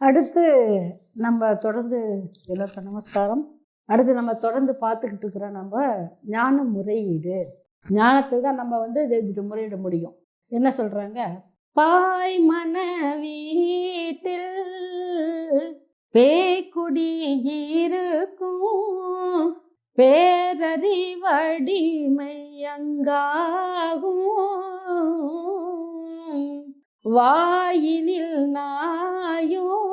அடுத்து நம்ம தொடர்ந்து எல்லாருக்கும் நமஸ்காரம். அடுத்து நம்ம தொடர்ந்து பார்த்துக்கிட்டு இருக்கிறோம் நம்ம ஞான முறையீடு. ஞானத்தில் தான் நம்ம வந்து இது முறையிட முடியும். என்ன சொல்கிறாங்க பாய் மன வீட்டில் பேக்குடி இருக்கும். பேரறிவடிமை அங்காகும் வாயினில் நாயும்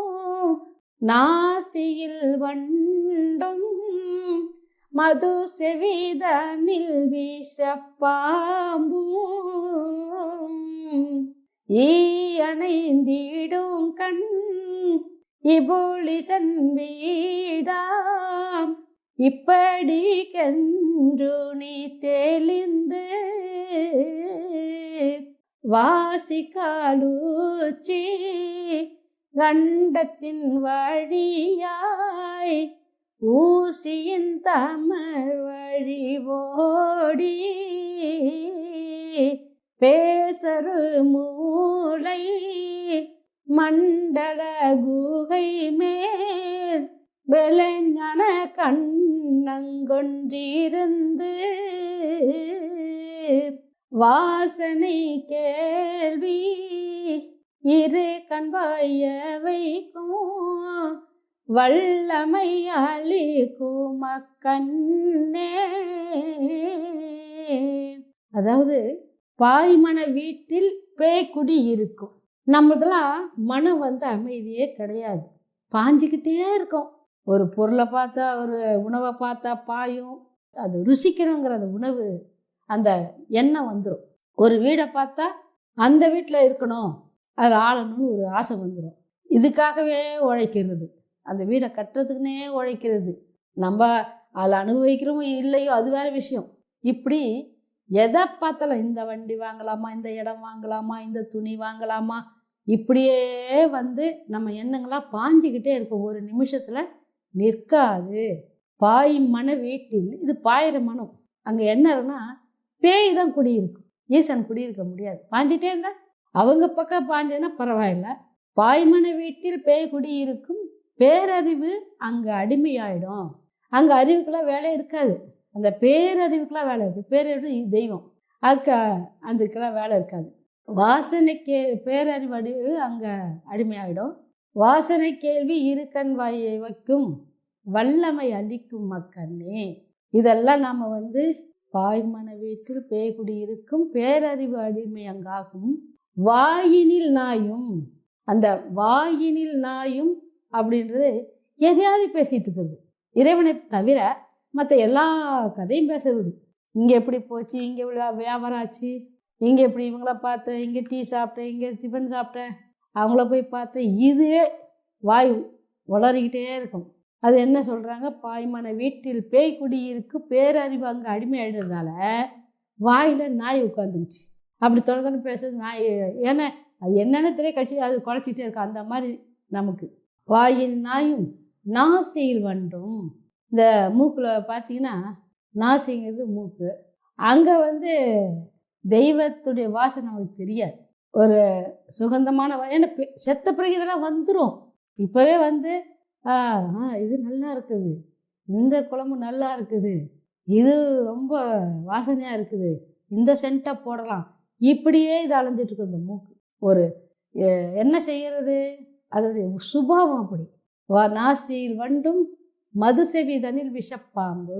நாசியில் வண்டும் மது செவிதனில் விஷப்பாம்பும் ஈ கண் இபோலிசன் வீடாம் இப்படி கன்று நீ தெளிந்து வாசிக்காலூச்சி கண்டத்தின் வழியாய் ஊசியின் தமர் வழி ஓடி பேசரு மூளை மண்டல குகை மேல் வெளஞன கண்ணங்கொன்றிருந்து வாசனை கேள்வி இரு கண்பாய வைக்கும். வல்லமை அழிக்கும் கண்ணே அதாவது பாய்மன வீட்டில் பேய்க்குடி இருக்கும். நம்மளுக்கெல்லாம் மனம் வந்து அமைதியே கிடையாது. பாஞ்சிக்கிட்டே இருக்கும். ஒரு பொருளை பார்த்தா ஒரு உணவை பார்த்தா பாயும். அது ருசிக்கணுங்கிற அந்த உணவு அந்த எண்ணம் வந்துடும் ஒரு வீடை பார்த்தா அந்த வீட்டில் இருக்கணும். அது ஆளணும்னு ஒரு ஆசை வந்துடும் இதுக்காகவே உழைக்கிறது. அந்த வீடை கட்டுறதுக்குன்னே உழைக்கிறது. நம்ம அதில் அனுபவிக்கிறோமோ இல்லையோ அது வேறு விஷயம். இப்படி எதை பார்த்தாலும் இந்த வண்டி வாங்கலாமா இந்த இடம் வாங்கலாமா இந்த துணி வாங்கலாமா இப்படியே வந்து நம்ம எண்ணங்களாக பாஞ்சிக்கிட்டே இருக்கும். ஒரு நிமிஷத்தில் நிற்காது. பாய் மன வீட்டில் இது பாயிற மனம். அங்கே என்ன இருக்குன்னா பேய் தான் குடியிருக்கும். ஈசன் குடியிருக்க முடியாது. பாஞ்சிட்டே இருந்தால் அவங்க பக்கம் பாஞ்சதுன்னா பரவாயில்ல. பாய்மன வீட்டில் பேய் குடியிருக்கும் பேரறிவு அங்கே அடிமையாயிடும். அங்கே அறிவுக்கெல்லாம் வேலை இருக்காது. அந்த பேரறிவுக்கெல்லாம் வேலை இருக்குது பேரறிவு தெய்வம். அதுக்கு அதுக்கெல்லாம் வேலை இருக்காது. வாசனைக்கு பேரறிவு அடிவு அங்கே அடிமையாயிடும். வாசனை கேள்வி இருக்கண் வாயை வைக்கும். வல்லமை அளிக்கும் மக்கண்ணே இதெல்லாம் நாம் வந்து பாய்மன வீட்டில் பேய்குடி இருக்கும் பேரறிவு அடிமை அங்காகும். வாயினில் நாயும். அந்த வாயினில் நாயும் அப்படின்றது எதையாவது பேசிகிட்டு இருக்குது இறைவனை தவிர மற்ற எல்லா கதையும் பேசுறது. இங்கே எப்படி போச்சு? இங்கே இவ்வளோ வியாபாரம் ஆச்சு? இங்கே எப்படி இவங்கள பார்த்தேன் இங்கே டீ சாப்பிட்டேன். இங்கே டிஃபன் சாப்பிட்டேன். அவங்கள போய் பார்த்தேன் இதே வாய் வளரிக்கிட்டே இருக்கும். அது என்ன சொல்கிறாங்க பாய்மான வீட்டில் பேய் குடி இருக்கு பேரறிவு அங்கே அடிமை வாயில் நாய் உட்காந்துக்குச்சு அப்படி தொடர்ந்து பேசுறது நாய் ஏன்னா அது என்னென்ன தெரிய கட்சி அது குறைச்சிட்டே இருக்கும் அந்த மாதிரி நமக்கு. வாயின் நாயும் நாசியில் வண்டும். இந்த மூக்கில் பார்த்தீங்கன்னா நாசிங்கிறது மூக்கு. அங்கே வந்து தெய்வத்துடைய வாசனை நமக்கு தெரியாது. ஒரு சுகந்தமான வா- ஏன்னா செத்த பிறகு இதெல்லாம் வந்துடும் இப்போவே வந்து ஆ இது நல்லா இருக்குது. இந்த குழம்பு நல்லா இருக்குது. இது ரொம்ப வாசனையாக இருக்குது. இந்த சென்ட்டை போடலாம். இப்படியே இது அலைஞ்சிட்டு இருக்கு இந்த மூக்கு. ஒரு என்ன செய்கிறது அதனுடைய சுபாவம் அப்படி. நாசியில் வண்டும் மது செவி தனில் விஷப்பாம்பு.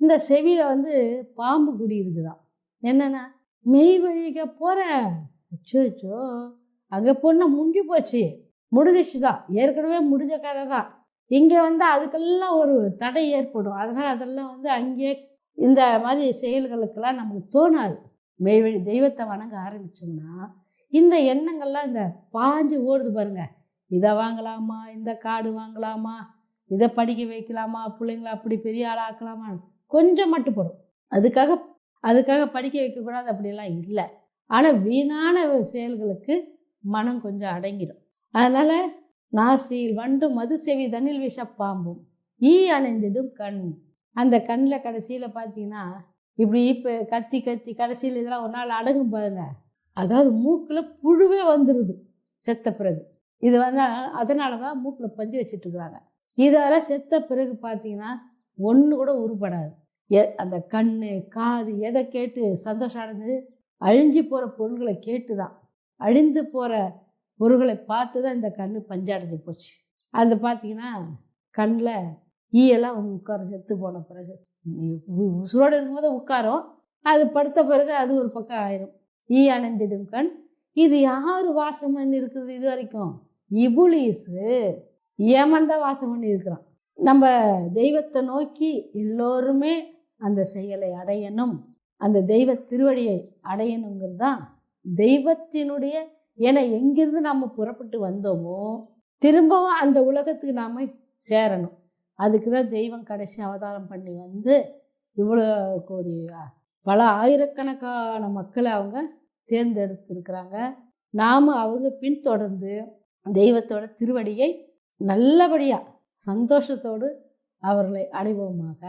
இந்த செவியில் வந்து பாம்பு குடி இருக்குதாம். என்னென்னா மெய் வழிக போகிற அச்சோ அச்சோ அங்கே போனால் முடிஞ்சு போச்சு. முடிஞ்சிச்சு தான் ஏற்கனவே முடிஞ்ச கதை தான். இங்கே வந்து அதுக்கெல்லாம் ஒரு தடை ஏற்படும். அதனால் அதெல்லாம் வந்து அங்கேயே இந்த மாதிரி செயல்களுக்கெல்லாம் நமக்கு தோணாது. மெய்வழி தெய்வத்தை வணங்க ஆரம்பித்தோம்னா இந்த எண்ணங்கள்லாம் இந்த பாஞ்சு ஓடுது பாருங்க. இதை வாங்கலாமா? இந்த காடு வாங்கலாமா? இதை படிக்க வைக்கலாமா? பிள்ளைங்கள அப்படி பெரிய ஆளாக்கலாமா? கொஞ்சம் மட்டுப்படும் அதுக்காக அதுக்காக படிக்க வைக்கக்கூடாது அப்படிலாம் இல்லை. ஆனால் வீணான செயல்களுக்கு மனம் கொஞ்சம் அடங்கிடும். அதனால் நாசியில் வண்டு மது செவி தனில் விஷப்பாம்பும். ஈ அணைந்திடும் கண். அந்த கண்ணில் கடைசியில் பார்த்தீங்கன்னா இப்படி இப்போ கத்தி கத்தி கடைசியில் இதெல்லாம் ஒரு நாள் அடங்கும் பாருங்க. அதாவது மூக்கில் புழுவே வந்துடுது செத்த பிறகு. இது வந்து அதனால தான் மூக்கில் பஞ்சு வச்சுட்ருக்குறாங்க இதால் இதெல்லாம் செத்த பிறகு பார்த்தீங்கன்னா ஒன்று கூட உருப்படாது. எ அந்த கண் காது எதை கேட்டு சந்தோஷம் அடைஞ்சது அழிஞ்சு போகிற பொருள்களை கேட்டு தான் அழிந்து போகிற பொருள்களை பார்த்து தான் இந்த கண் பஞ்சடைஞ்சு போச்சு. அது பார்த்தீங்கன்னா கண்ணில் ஈயெல்லாம் உட்கார செத்து போன பிறகு. உசுரோடு இருக்கும்போது உட்காரும். அது படுத்த பிறகு அது ஒரு பக்கம் ஆயிரும். ஈ அணைந்திடும் கண். இது யார் வாசம் பண்ணி இருக்குது இது வரைக்கும்? இபுலீஸு ஏமன் தான் வாசம் பண்ணி இருக்கிறான் நம்ம தெய்வத்தை நோக்கி எல்லோருமே அந்த செயலை அடையணும். அந்த தெய்வ திருவடியை அடையணுங்கிறது தான் தெய்வத்தினுடைய ஏன்னா எங்கிருந்து நாம் புறப்பட்டு வந்தோமோ திரும்பவும் அந்த உலகத்துக்கு நாம் சேரணும். அதுக்கு தான் தெய்வம் கடைசி அவதாரம் பண்ணி வந்து இவ்வளோ கோடி பல ஆயிரக்கணக்கான மக்களை அவங்க தேர்ந்தெடுத்திருக்கிறாங்க. நாம் அவங்க பின்தொடர்ந்து தெய்வத்தோட திருவடியை நல்லபடியாக சந்தோஷத்தோடு அவர்களை அடைவோமாக.